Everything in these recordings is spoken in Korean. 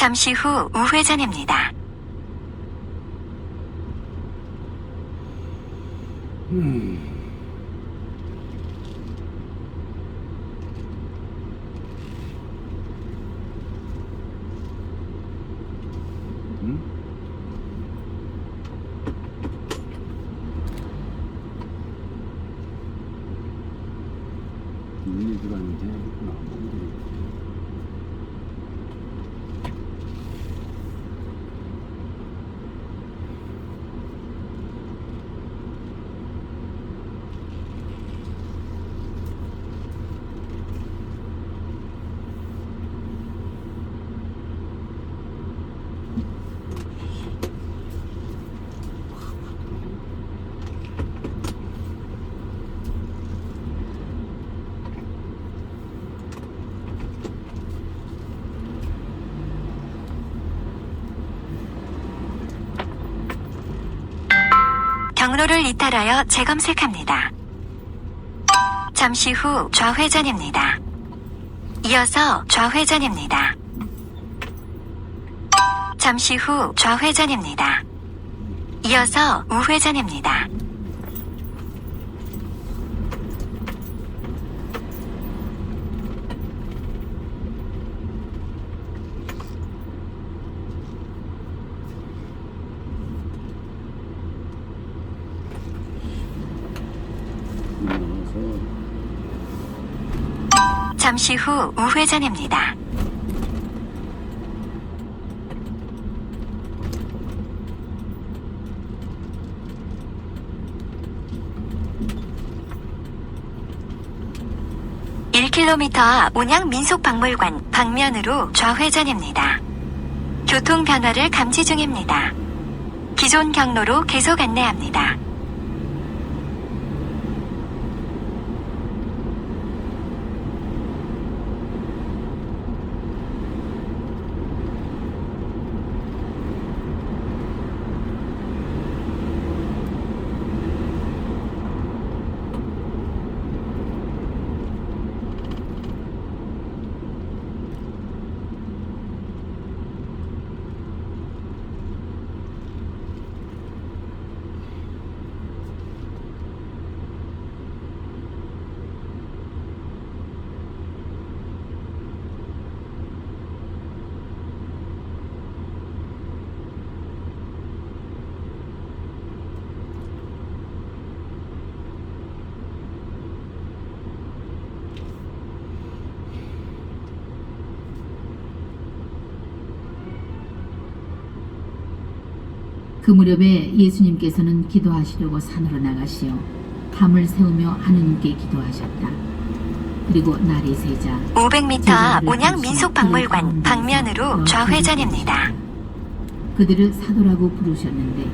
잠시 후 우회전입니다. 눈이 들어가는데 해야겠구나. 몸들이. 경로를 이탈하여 재검색합니다. 잠시 후 좌회전입니다. 이어서 좌회전입니다. 잠시 후 좌회전입니다. 이어서 우회전입니다. 나와서 잠시 후 우회전입니다. (1km) 앞 온양 민속박물관 방면으로 좌회전입니다. 교통 변화를 감지 중입니다. 기존 경로로 계속 안내합니다. 그 무렵에 예수님께서는 기도하시려고 산으로 나가시어 담을 세우며 하느님께 기도하셨다. 그리고 날이 새자 500m 앞 온양 민속박물관 방면으로 좌회전입니다. 그들을 사도라고 부르셨는데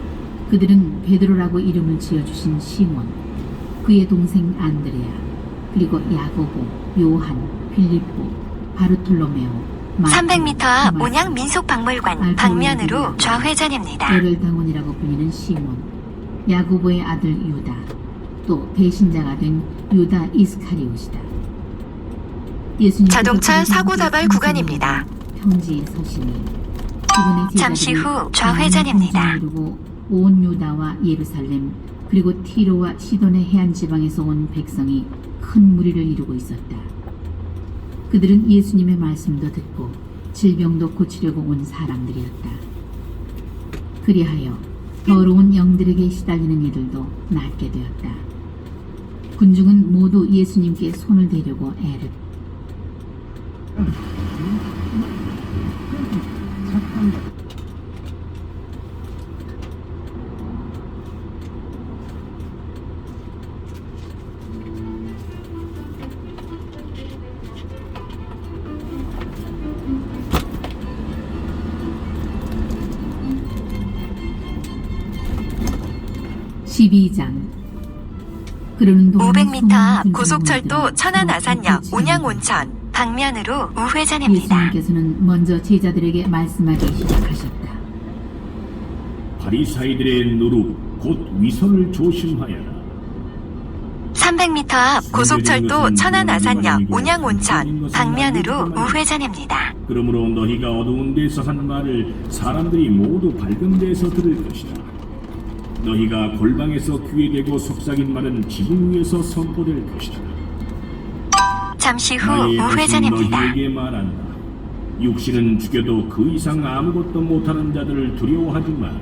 그들은 베드로라고 이름을 지어주신 시몬, 그의 동생 안드레아, 그리고 야고보, 요한, 빌립보, 바르톨로메오, 300m 앞 온양 민속박물관 방면으로 좌회전입니다. 열혈당원이라고 불리는 시몬, 야고보의 아들 유다, 또 배신자가 된 유다 이스카리옷이다. 자동차 사고 다발 구간입니다. 서시니 그분의 잠시 후 좌회전입니다. 군중을 이루고 온 유다와 예루살렘 그리고 티로와 시돈의 해안 지방에서 온 백성이 큰 무리를 이루고 있었다. 그들은 예수님의 말씀도 듣고 질병도 고치려고 온 사람들이었다. 그리하여 더러운 영들에게 시달리는 이들도 낫게 되었다. 군중은 모두 예수님께 손을 대려고 애를 십이 장 그러는 동안 500m 앞 수많은 고속철도 천안 아산역 온양 온천 방면으로 우회전입니다. 예수님께서는 먼저 제자들에게 말씀하기 시작하셨다. 바리사이들의 노루 곧 위선을 조심하여라. 300m 앞 고속철도 천안 아산역 온양 온천 방면으로 우회전입니다. 그러므로 너희가 어두운 데서 한 말을 사람들이 모두 밝은 데서 들을 것이다. 너희가 골방에서 귀에 대고 속삭인 말은 지붕 위에서 선포될 것이다. 잠시 후 나의 것은 우회전입니다. 너희에게 말한다. 육신은 죽여도 그 이상 아무것도 못하는 자들을 두려워하지 마라.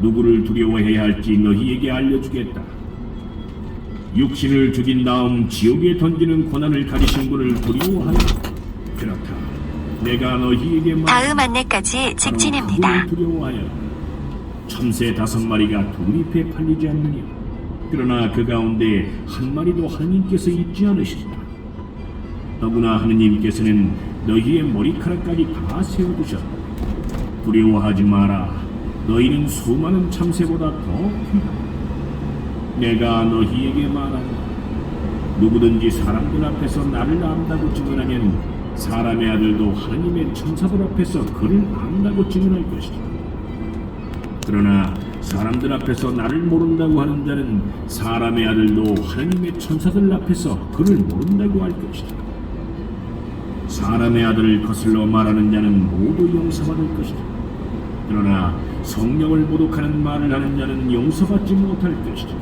누구를 두려워해야 할지 너희에게 알려주겠다. 육신을 죽인 다음 지옥에 던지는 고난을 가지신 분을 두려워하여 그렇다. 내가 너희에게 말 다음 안내까지 직진입니다. 두려워하여 참새 다섯 마리가 독립해 팔리지 않느냐? 그러나 그 가운데 한 마리도 하느님께서 잊지 않으시리라. 더구나 하느님께서는 너희의 머리카락까지 다 세워두셨다 두려워하지 마라. 너희는 수많은 참새보다 더 귀하다. 내가 너희에게 말한다 누구든지 사람들 앞에서 나를 안다고 증언하면 사람의 아들도 하나님의 천사들 앞에서 그를 안다고 증언할 것이다. 그러나 사람들 앞에서 나를 모른다고 하는 자는 사람의 아들도 하나님의 천사들 앞에서 그를 모른다고 할 것이다. 사람의 아들을 거슬러 말하는 자는 모두 용서받을 것이다. 그러나 성령을 모독하는 말을 하는 자는 용서받지 못할 것이다.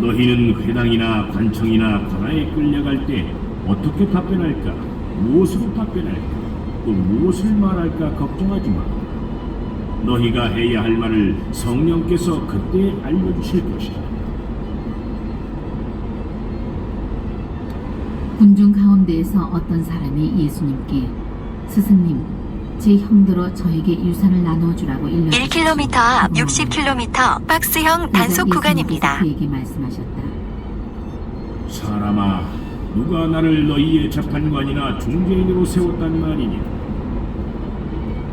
너희는 회당이나 관청이나 관아에 끌려갈 때 어떻게 답변할까? 무엇으로 답변할까? 또 무엇을 말할까 걱정하지 마. 너희가 해야 할 말을 성령께서 그때 알려주실 것이다. 군중 가운데에서 어떤 사람이 예수님께 스승님, 제 형들어 저에게 유산을 나누어 주라고 일러 1km 앞 60km 박스형 단속 구간입니다. 그에게 말씀하셨다. 사람아, 누가 나를 너희의 재판관이나 중재인으로 세웠단 말이냐?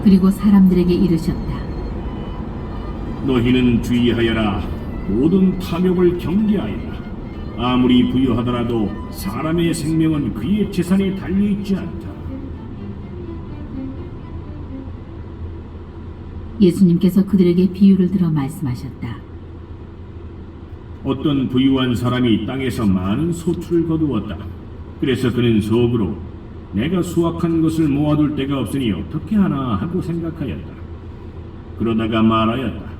그리고 사람들에게 이르셨다. 너희는 주의하여라. 모든 탐욕을 경계하여라. 아무리 부유하더라도 사람의 생명은 그의 재산에 달려 있지 않다. 예수님께서 그들에게 비유를 들어 말씀하셨다. 어떤 부유한 사람이 땅에서 많은 소출을 거두었다. 그래서 그는 속으로 내가 수확한 것을 모아둘 데가 없으니 어떻게 하나 하고 생각하였다. 그러다가 말하였다.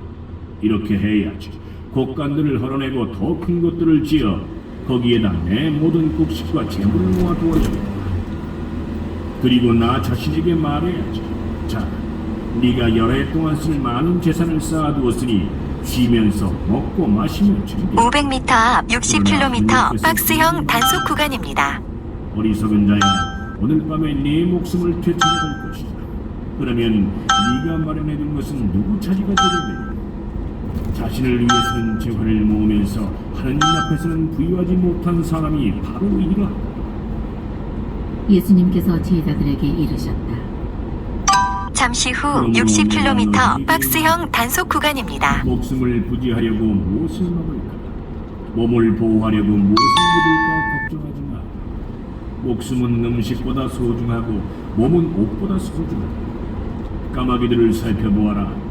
이렇게 해야지. 곡간들을 헐어내고 더 큰 것들을 지어 거기에다 내 모든 곡식과 재물을 모아두어야겠다. 그리고 나 자신에게 말해야지. 자, 네가 여러 해 동안 쓸 많은 재산을 쌓아두었으니 쉬면서 먹고 마시면 즐겨. 500m 앞 60km 박스형 단속 구간입니다. 어리석은 자야, 오늘 밤에 네 목숨을 되찾아갈 것이다. 그러면 네가 마련해둔 것은 누구 차지가 되겠느냐? 자신을 위해서는 재화를 모으면서 하나님 앞에서는 부유하지 못한 사람이 바로 이러하다. 예수님께서 제자들에게 이르셨다. 잠시 후 60km 박스형 단속 구간입니다. 목숨을 부지하려고 무엇을 먹을까? 몸을 보호하려고 무엇을 입을까 걱정하지 마. 목숨은 음식보다 소중하고 몸은 옷보다 소중하다. 까마귀들을 살펴보아라.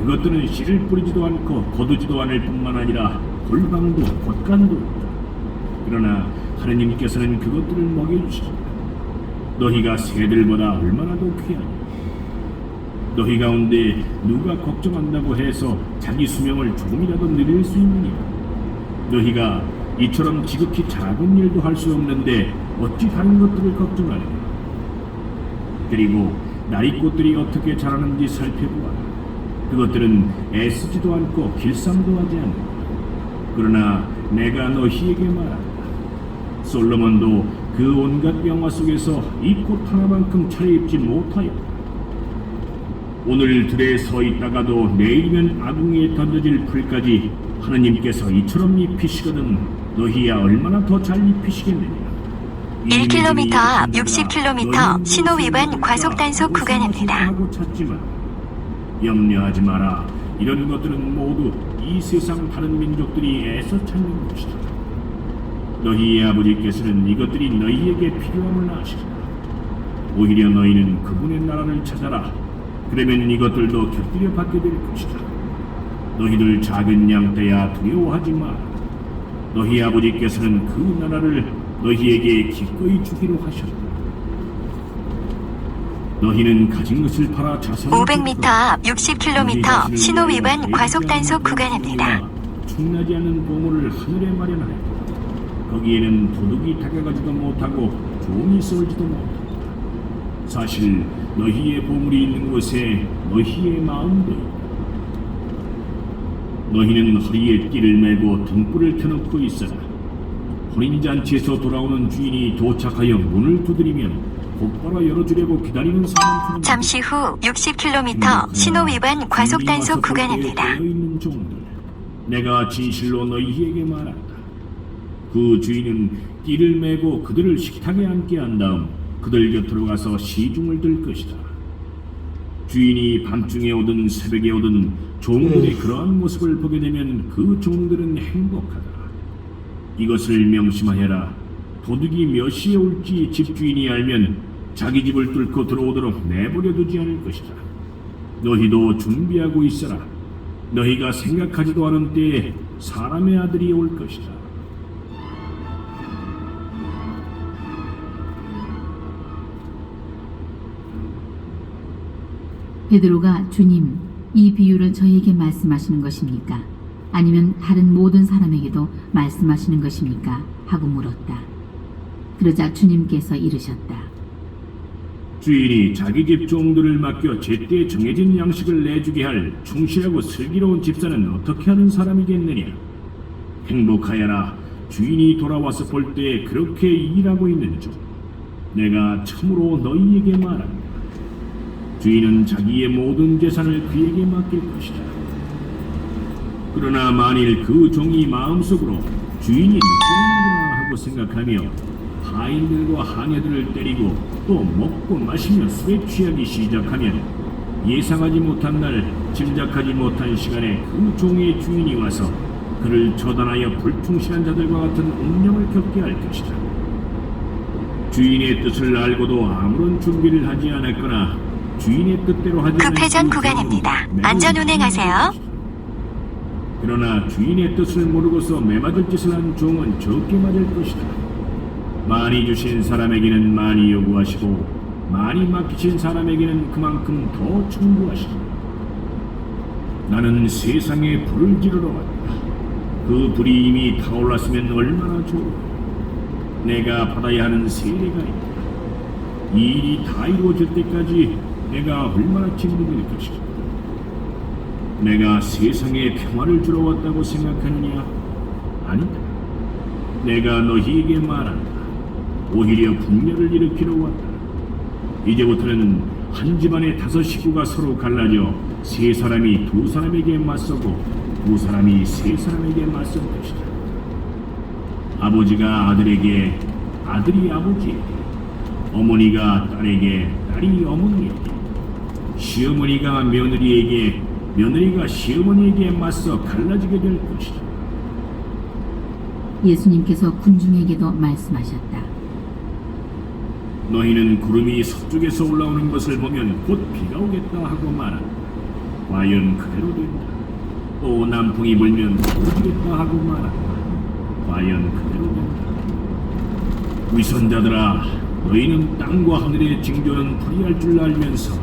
그것들은 씨를 뿌리지도 않고 거두지도 않을 뿐만 아니라 골방도 곳간도 있다. 그러나 하느님께서는 그것들을 먹여주시다. 너희가 새들보다 얼마나 더 귀하냐? 너희 가운데 누가 걱정한다고 해서 자기 수명을 조금이라도 늘릴 수 있느냐? 너희가 이처럼 지극히 작은 일도 할 수 없는데 어찌 다른 것들을 걱정하느냐? 그리고 나리 꽃들이 어떻게 자라는지 살펴보아라. 그것들은 애쓰지도 않고 길쌈도 하지 않는다. 그러나 내가 너희에게 말한다. 솔로몬도 그 온갖 명화 속에서 이 꽃 하나만큼 차려입지 못하였다. 오늘 들에 서 있다가도 내일이면 아궁이에 던져질 풀까지 하느님께서 이처럼 입히시거든 너희야 얼마나 더 잘 입히시겠느냐 1km 앞 60km 신호 위반 과속 단속 구간입니다. 염려하지 마라 이런 것들은 모두 이 세상 다른 민족들이 애써 찾는 것이다 너희의 아버지께서는 이것들이 너희에게 필요함을 아시리라 오히려 너희는 그분의 나라를 찾아라. 그러면 이것들도 곁들여 받게 될 것이다. 너희들 작은 양떼야 두려워하지 마. 너희 아버지께서는 그 나라를 너희에게 기꺼이 주기로 하셨다. 너희는 가진 것을 팔아 자산을 500m 앞 60km 신호 위반 과속 단속 구간입니다. 충나지 않는 보물을 하늘에 마련하였다. 거기에는 도둑이 다가가지도 못하고 종이 쏠지도 못한다. 사실 너희의 보물이 있는 곳에 너희의 마음도 있다. 너희는 허리에 띠를 메고 등불을 켜놓고 있어라. 혼인잔치에서 돌아오는 주인이 도착하여 문을 두드리면 곧바로 열어주려고 기다리는 사람처럼 잠시 후 60km 신호 위반 과속 단속 구간입니다. 있는 종들, 내가 진실로 너희에게 말한다. 그 주인은 띠를 메고 그들을 식탁에 앉게 한 다음 그들 곁으로 가서 시중을 들 것이다. 주인이 밤중에 오든 새벽에 오든 종들의 그러한 모습을 보게 되면 그 종들은 행복하다. 이것을 명심하여라. 도둑이 몇 시에 올지 집주인이 알면 자기 집을 뚫고 들어오도록 내버려 두지 않을 것이다. 너희도 준비하고 있어라. 너희가 생각하지도 않은 때에 사람의 아들이 올 것이다. 베드로가 주님, 이 비유를 저에게 말씀하시는 것입니까? 아니면 다른 모든 사람에게도 말씀하시는 것입니까? 하고 물었다. 그러자 주님께서 이르셨다. 주인이 자기 집 종들을 맡겨 제때 정해진 양식을 내주게 할 충실하고 슬기로운 집사는 어떻게 하는 사람이겠느냐? 행복하여라. 주인이 돌아와서 볼때 그렇게 일하고 있는 중. 내가 참으로 너희에게 말한다. 주인은 자기의 모든 재산을 그에게 맡길 것이다. 그러나 만일 그 종이 마음속으로 주인이 늦었는구나 하고 생각하며 하인들과 하녀들을 때리고 또 먹고 마시며 술에 취하기 시작하면 예상하지 못한 날 짐작하지 못한 시간에 그 종의 주인이 와서 그를 처단하여 불충실한 자들과 같은 운명을 겪게 할 것이다. 주인의 뜻을 알고도 아무런 준비를 하지 않았거나 주인의 뜻대로 하지 급회전 그 구간입니다. 안전 운행하세요. 그러나 주인의 뜻을 모르고서 매맞을 짓을 한 종은 적게 맞을 것이다. 많이 주신 사람에게는 많이 요구하시고 많이 맡기신 사람에게는 그만큼 더 청구하시다. 나는 세상에 불을 지르러 왔다. 그 불이 이미 타올랐으면 얼마나 좋을까. 내가 받아야 하는 세례가 있다. 이 일이 다 이루어질 때까지 내가 얼마나 힘들 것이다. 내가 세상에 평화를 주러 왔다고 생각하느냐? 아니다. 내가 너희에게 말한다. 오히려 분열을 일으키러 왔다. 이제부터는 한 집안의 다섯 식구가 서로 갈라져 세 사람이 두 사람에게 맞서고 두 사람이 세 사람에게 맞설 것이다. 아버지가 아들에게, 아들이 아버지에게, 어머니가 딸에게, 딸이 어머니에게, 시어머니가 며느리에게, 며느리가 시어머니에게 맞서 갈라지게 될 것이다. 예수님께서 군중에게도 말씀하셨다. 너희는 구름이 서쪽에서 올라오는 것을 보면 곧 비가 오겠다 하고 말한다. 과연 그대로 된다. 또 남풍이 불면 부르겠다 하고 말한다. 과연 그대로 된다. 위선자들아, 너희는 땅과 하늘의 징조는 불이할 줄 알면서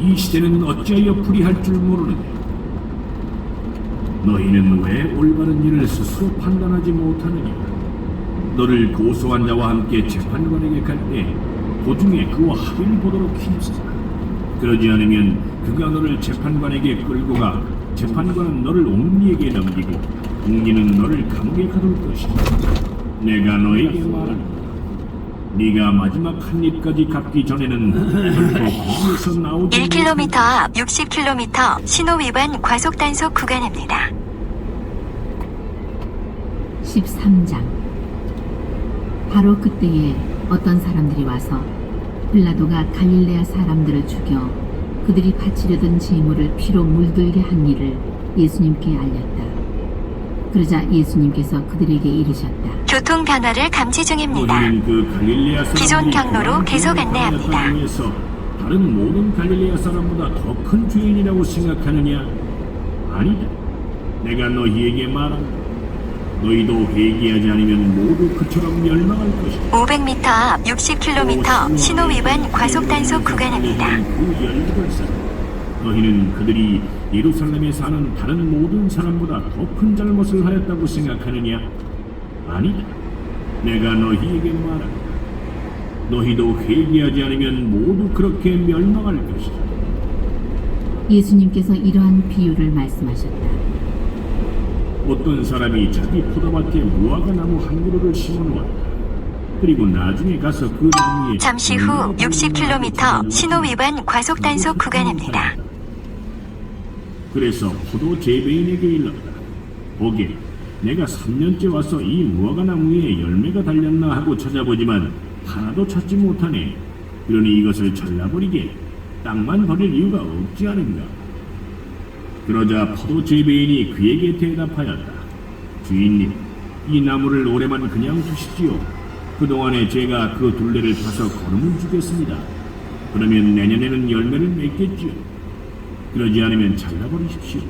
이 시대는 어찌하여 불이할 줄 모르느냐? 너희는 왜 올바른 일을 스스로 판단하지 못하느냐? 너를 고소한 자와 함께 재판관에게 갈때 도중에 그와 합의를 보도록 힘쓰라. 그러지 않으면 그가 너를 재판관에게 끌고 가 재판관은 너를 옹리에게 넘기고 옹리는 너를 감옥에 가둘 것이다. 내가 너에게 말한다. 네가 마지막 한 입까지 갚기 전에는 결코 거기에서 나오지 1km 앞 60km 신호 위반 과속 단속 구간입니다. 13장 바로 그때에 어떤 사람들이 와서 빌라도가 갈릴레아 사람들을 죽여 그들이 바치려던 제물을 피로 물들게 한 일을 예수님께 알렸다. 그러자 예수님께서 그들에게 이르셨다. 교통 변화를 감지 중입니다. 그 기존 경로로 계속 안내합니다. 다른 모든 갈릴레아 사람보다 더 큰 죄인이라고 생각하느냐? 아니다. 내가 너희에게 말한다. 너희도 회개하지 않으면 모두 그처럼 멸망할 것이다. 500m 앞 60km 신호 위반 과속 단속 구간입니다. 그 18살. 너희는 그들이 예루살렘에 사는 다른 모든 사람보다 더 큰 잘못을 하였다고 생각하느냐? 아니다. 내가 너희에게 말한다. 너희도 회개하지 않으면 모두 그렇게 멸망할 것이다. 예수님께서 이러한 비유를 말씀하셨다. 어떤 사람이 자기 포도밭에 무화과 나무 한 그루를 심어 놓았다. 그리고 나중에 가서 그 나무에 잠시 후 60km 신호 위반 과속 단속 구간입니다. 그래서 포도 재배인에게 일렀다. 보게, 내가 3년째 와서 이 무화과 나무에 열매가 달렸나 하고 찾아보지만 하나도 찾지 못하네. 그러니 이것을 잘라버리게 땅만 버릴 이유가 없지 않은가. 그러자 포도 재배인이 그에게 대답하였다. 주인님, 이 나무를 올해만 그냥 두시지요. 그동안에 제가 그 둘레를 타서 거름을 주겠습니다. 그러면 내년에는 열매를 맺겠지요. 그러지 않으면 잘라버리십시오.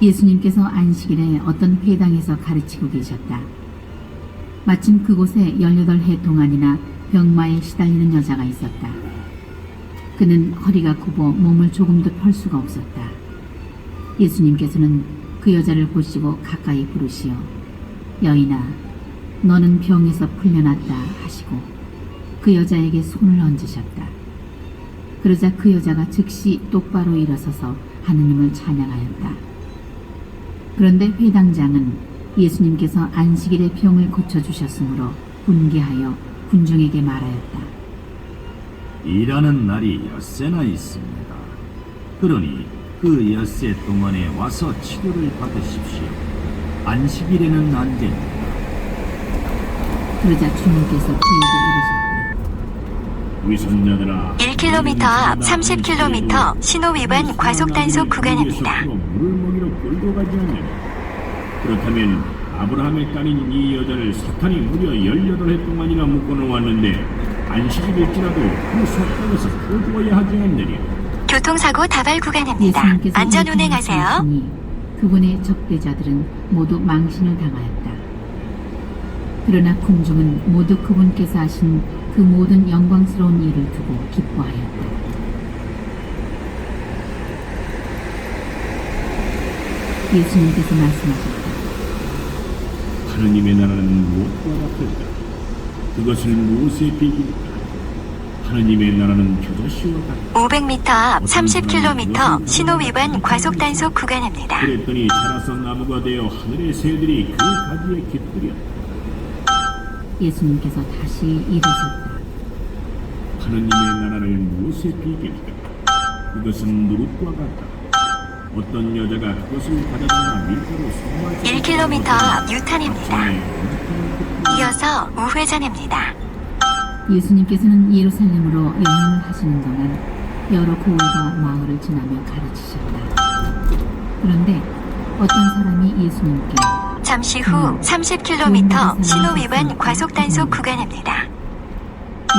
예수님께서 안식일에 어떤 회당에서 가르치고 계셨다. 마침 그곳에 18해 동안이나 병마에 시달리는 여자가 있었다. 그는 허리가 굽어 몸을 조금도 펼 수가 없었다. 예수님께서는 그 여자를 보시고 가까이 부르시어 여인아 너는 병에서 풀려났다 하시고 그 여자에게 손을 얹으셨다. 그러자 그 여자가 즉시 똑바로 일어서서 하느님을 찬양하였다. 그런데 회당장은 예수님께서 안식일에 병을 고쳐주셨으므로 분개하여 군중에게 말하였다. 일하는 날이 엿새나 있습니다. 그러니 그 엿새 동안에 와서 치료를 받으십시오. 안식일에는 안 됩니다. 그러자 주님께서 그에게 이르셨다. 위선자들아 1km 앞 30km 신호 위반 과속 단속 구간입니다. 물을 먹이러 끌고 가지 않느냐 그렇다면 아브라함의 딸인 이 여자를 사탄이 무려 18해 동안이나 묶어놓았는데 안식일일지라도 그 속당에서 풀어주어야 하지 않느냐 교통사고 다발 구간입니다. 예수님께서 안전 운행하세요. 말씀하시니 그분의 적대자들은 모두 망신을 당하였다. 그러나 군중은 모두 그분께서 하신 그 모든 영광스러운 일을 두고 기뻐하였다. 예수님께서 말씀하셨다. 하느님의 나라는 무엇과 같을까 그것을 무엇에 비길까 하느님의 나라는 겨자씨와 같다 500m 앞 30km 신호 위반 과속 단속 구간입니다. 그랬더니 자라서 나무가 되어 하늘의 새들이 그 가지에 깃들였다 예수님께서 다시 이르셨다. 하느님의 나라를 무엇에 비길까? 그것은 누룩과 같다. 어떤 여자가 그것을 가져다가 밀가루 손맛 1km 앞 유탄입니다. 이어서 우회전입니다. 예수님께서는 예루살렘으로 여행을 하시는 동안 여러 고을과 마을을 지나며 가르치셨다. 그런데 어떤 사람이 예수님께 잠시 후 30km 신호 위반 과속 단속 구간입니다.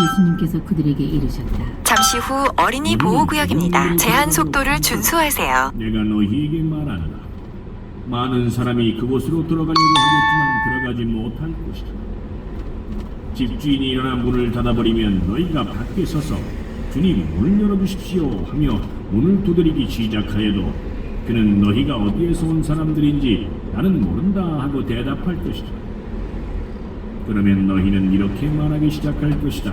예수님께서 그들에게 이르셨다. 잠시 후 어린이 보호 구역입니다. 제한 속도를 준수하세요. 내가 너희에게 말한다. 많은 사람이 그곳으로 들어가려고 하겠지만 들어가지 못할 것이다. 집주인이 일어나 문을 닫아버리면 너희가 밖에 서서 주님 문을 열어주십시오 하며 문을 두드리기 시작하여도 그는 너희가 어디에서 온 사람들인지 나는 모른다 하고 대답할 것이다. 그러면 너희는 이렇게 말하기 시작할 것이다.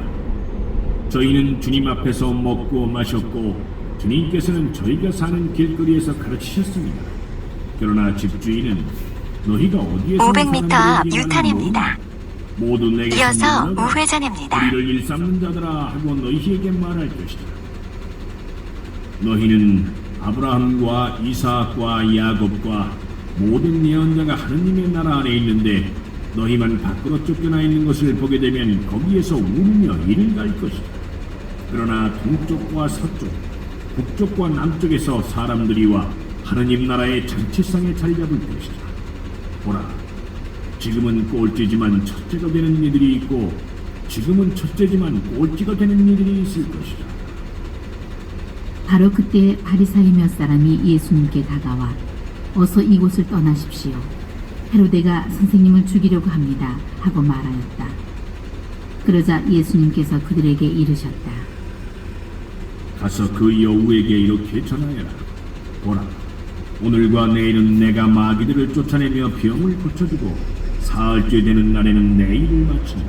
저희는 주님 앞에서 먹고 마셨고 주님께서는 저희가 사는 길거리에서 가르치셨습니다. 그러나 집주인은 너희가 어디에서 온 500m 앞 사람들인지 나는 유탄입니다. 모두 내게 이어서. 우회전입니다. 우리를 일삼는 자들아 하고 너희에게 말할 것이다. 너희는 아브라함과 이삭과 야곱과 모든 예언자가 하느님의 나라 안에 있는데 너희만 밖으로 쫓겨나 있는 것을 보게 되면 거기에서 울며 이를 갈 것이다. 그러나 동쪽과 서쪽, 북쪽과 남쪽에서 사람들이 와 하느님 나라의 전체상에 자리 잡을 것이다. 보라, 지금은 꼴찌지만 첫째가 되는 이들이 있고 지금은 첫째지만 꼴찌가 되는 이들이 있을 것이다. 바로 그때 바리사의 몇 사람이 예수님께 다가와 어서 이곳을 떠나십시오. 헤로데가 선생님을 죽이려고 합니다. 하고 말하였다. 그러자 예수님께서 그들에게 이르셨다. 가서 그 여우에게 이렇게 전하여라. 보라, 오늘과 내일은 내가 마귀들을 쫓아내며 병을 고쳐주고 사흘째 되는 날에는 내 일을 마친다.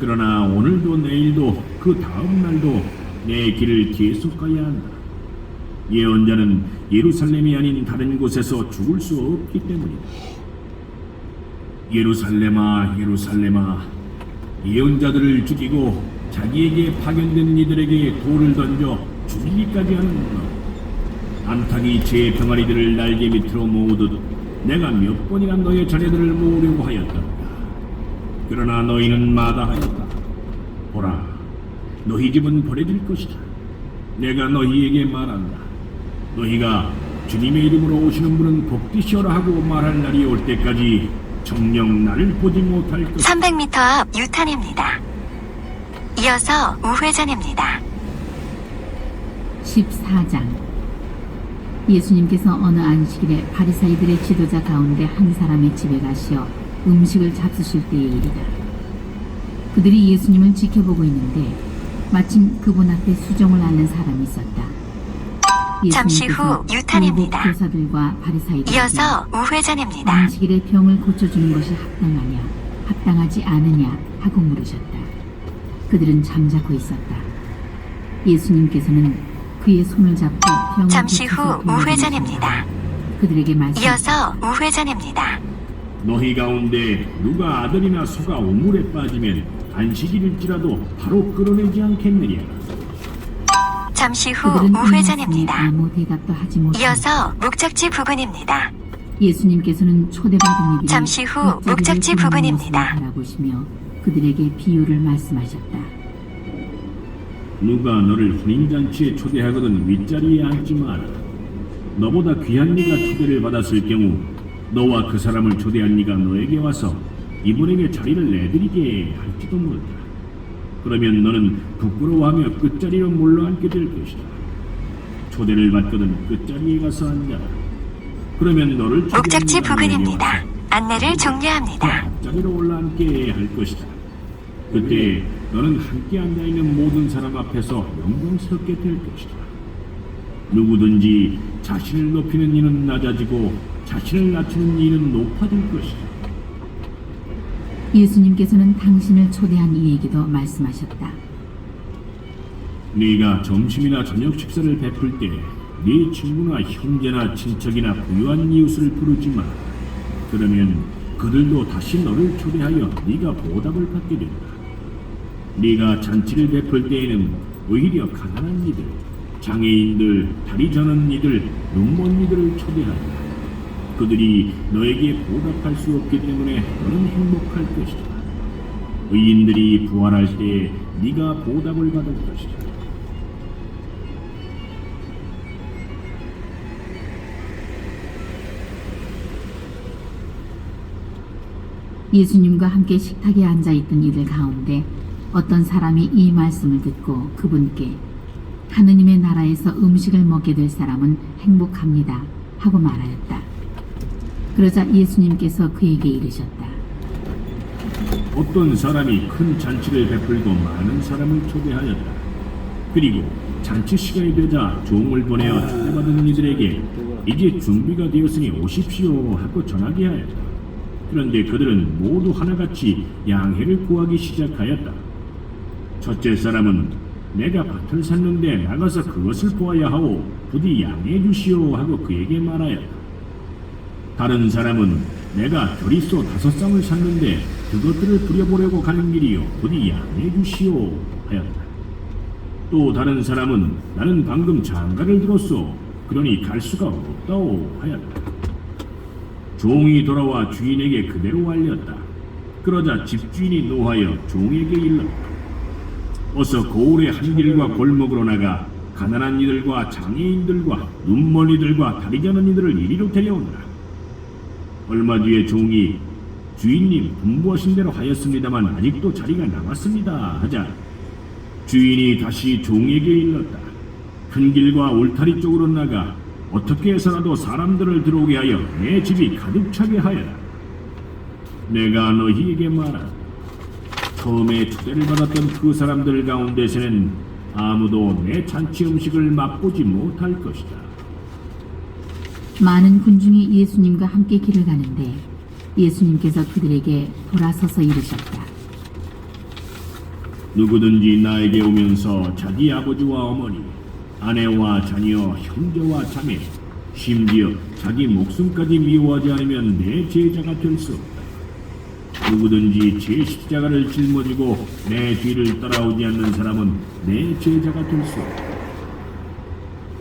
그러나 오늘도 내일도 그 다음 날도 내 길을 계속 가야 한다. 예언자는 예루살렘이 아닌 다른 곳에서 죽을 수 없기 때문이다. 예루살렘아, 예루살렘아, 예언자들을 죽이고 자기에게 파견된 이들에게 돌을 던져 죽이기까지 하는구나. 암탉이 제 병아리들을 날개 밑으로 모으듯 내가 몇 번이나 너의 자녀들을 모으려고 하였다. 그러나 너희는 마다하였다. 보라, 너희 집은 버려질 것이다. 내가 너희에게 말한다. 너희가 주님의 이름으로 오시는 분은 복되시오라 하고 말할 날이 올 때까지 정녕 나를 보지 못할 것이다. 300m 앞 유턴입니다. 이어서 우회전입니다. 14장 예수님께서 어느 안식일에 바리사이들의 지도자 가운데 한 사람의 집에 가시어 음식을 잡수실 때의 일이다. 그들이 예수님을 지켜보고 있는데 마침 그분 앞에 수종을 앓는 사람이 있었다. 잠시 후 유턴입니다. 교사들과 바리사이들 이어서 우회전입니다. 안식일에 병을 고쳐주는 것이 합당하냐, 합당하지 않으냐 하고 물으셨다. 그들은 잠자고 있었다. 예수님께서는 그의 손을 잡고 병을 잠시 고쳐서 후. 우회전입니다. 그들에게 말씀. 이어서 우회전입니다. 너희 가운데 누가 아들이나 소가 우물에 빠지면 안식일일지라도 바로 끌어내지 않겠느냐 잠시 후 그들은 우회전입니다. 아무 대답도 하지 이어서 목적지 부근입니다. 예수님께서는 초대받은 이들이 잠시 후 목적지 보는 부근입니다. 모습을 바라보시며 그들에게 비유를 말씀하셨다. 누가 너를 혼인잔치에 초대하거든 윗자리에 앉지 마라 너보다 귀한 네가 초대를 받았을 경우 너와 그 사람을 초대한 네가 너에게 와서 이분에게 자리를 내드리게 할지도 모른다 그러면 너는 부끄러워하며 끝자리로 물러앉게 될 것이다 초대를 받거든 끝자리에 가서 앉아라 그러면 너를 목적지 부근입니다. 안내를 종료합니다. 앞자리로 올라앉게 할 것이다. 그때 너는 함께 앉아 있는 모든 사람 앞에서 영광스럽게 될 것이다. 누구든지 자신을 높이는 이는 낮아지고 자신을 낮추는 이는 높아질 것이다. 예수님께서는 당신을 초대한 이에게도 말씀하셨다. 네가 점심이나 저녁 식사를 베풀 때 네 친구나 형제나 친척이나 부유한 이웃을 부르지 마. 그러면 그들도 다시 너를 초대하여 네가 보답을 받게 된다. 네가 잔치를 베풀 때에는 오히려 가난한 이들, 장애인들, 다리 저는 이들, 눈먼 이들을 초대하라. 그들이 너에게 보답할 수 없기 때문에 너는 행복할 것이다. 의인들이 부활할 때 네가 보답을 받을 것이다. 예수님과 함께 식탁에 앉아 있던 이들 가운데 어떤 사람이 이 말씀을 듣고 그분께 하느님의 나라에서 음식을 먹게 될 사람은 행복합니다 하고 말하였다. 그러자 예수님께서 그에게 이르셨다. 어떤 사람이 큰 잔치를 베풀고 많은 사람을 초대하였다. 그리고 잔치 시간이 되자 종을 보내어 초대받은 이들에게 이제 준비가 되었으니 오십시오 하고 전하게 하였다. 그런데 그들은 모두 하나같이 양해를 구하기 시작하였다. 첫째 사람은 내가 밭을 샀는데 나가서 그것을 보아야 하오 부디 양해해 주시오 하고 그에게 말하였다. 다른 사람은 내가 결의소 다섯 쌍을 샀는데 그것들을 부려보려고 가는 길이요 부디 양해해 주시오 하였다. 또 다른 사람은 나는 방금 장가를 들었소 그러니 갈 수가 없다오 하였다. 종이 돌아와 주인에게 그대로 알렸다. 그러자 집주인이 노하여 종에게 일렀다. 어서 고을의 한 길과 골목으로 나가 가난한 이들과 장애인들과 눈먼 이들과 다리 저는 이들을 이리로 데려오너라. 얼마 뒤에 종이 주인님 분부하신 대로 하였습니다만 아직도 자리가 남았습니다 하자 주인이 다시 종에게 일렀다. 큰 길과 울타리 쪽으로 나가 어떻게 해서라도 사람들을 들어오게 하여 내 집이 가득 차게 하여라. 내가 너희에게 말한 처음에 초대를 받았던 그 사람들 가운데서는 아무도 내 잔치 음식을 맛보지 못할 것이다. 많은 군중이 예수님과 함께 길을 가는데 예수님께서 그들에게 돌아서서 이르셨다. 누구든지 나에게 오면서 자기 아버지와 어머니, 아내와 자녀, 형제와 자매, 심지어 자기 목숨까지 미워하지 않으면 내 제자가 될 수 없다. 누구든지 제 십자가를 짊어지고 내 뒤를 따라오지 않는 사람은 내 제자가 될 수 없다.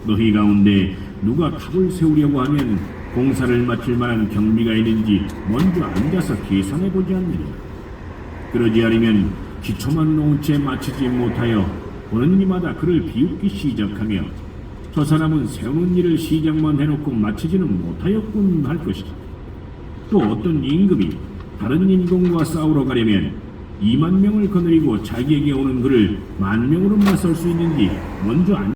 너희 가운데 누가 탑을 세우려고 하면 공사를 마칠 만한 경비가 있는지 먼저 앉아서 계산해 보지 않느냐. 그러지 않으면 기초만 놓은 채 마치지 못하여 보는 이마다 그를 비웃기 시작하며 저 사람은 세우는 일을 시작만 해놓고 마치지는 못하였군 할 것이다. 또 어떤 임금이 다른 임금과 싸우러 가려면 2만 명을 거느리고 자기에게 오는 그를 만 명으로 맞설 수 있는지 먼저 안